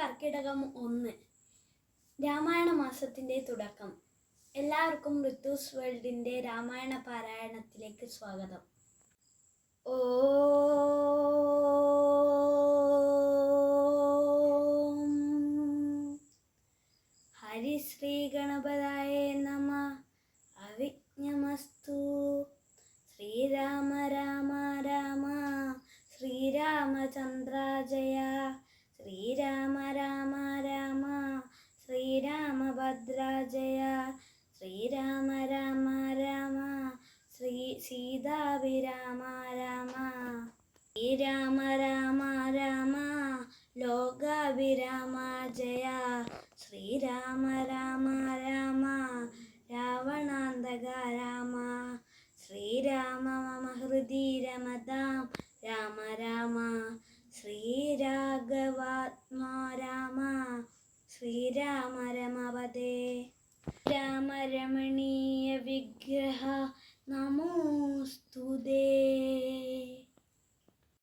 കർക്കിടകം ഒന്ന് രാമായണ മാസത്തിന്റെ തുടക്കം. എല്ലാവർക്കും ഋത്തൂസ് വേൾഡിന്റെ രാമായണ പാരായണത്തിലേക്ക് സ്വാഗതം. ഓം. ഹരിശ്രീ ഗണപതായ നമ. അവിജ്ഞമസ്തു ശ്രീരാമ രാമ രാമ. ശ്രീരാമചന്ദ്ര ജയ ശ്രീരാമ രാമ രാമ ശ്രീരാമഭദ്ര ജയ ശ്രീരാമ രാമ രാമ. ശ്രീ സീതാഭിരാമ രാമ. ശ്രീരാമ രാമ രാമ. ലോകാഭിരാമ ജയ. ശ്രീരാമ രാമ രാമ. രാവണാന്തക രാമ. ശ്രീരാമ മമ ഹൃദി രമതാം. രാമ രാമ. ശ്രീരാഘവാത്മാ ശ്രീരാമ രമപദേ രാമരമണീയ വിഗ്രഹ നമോസ്തുതേ.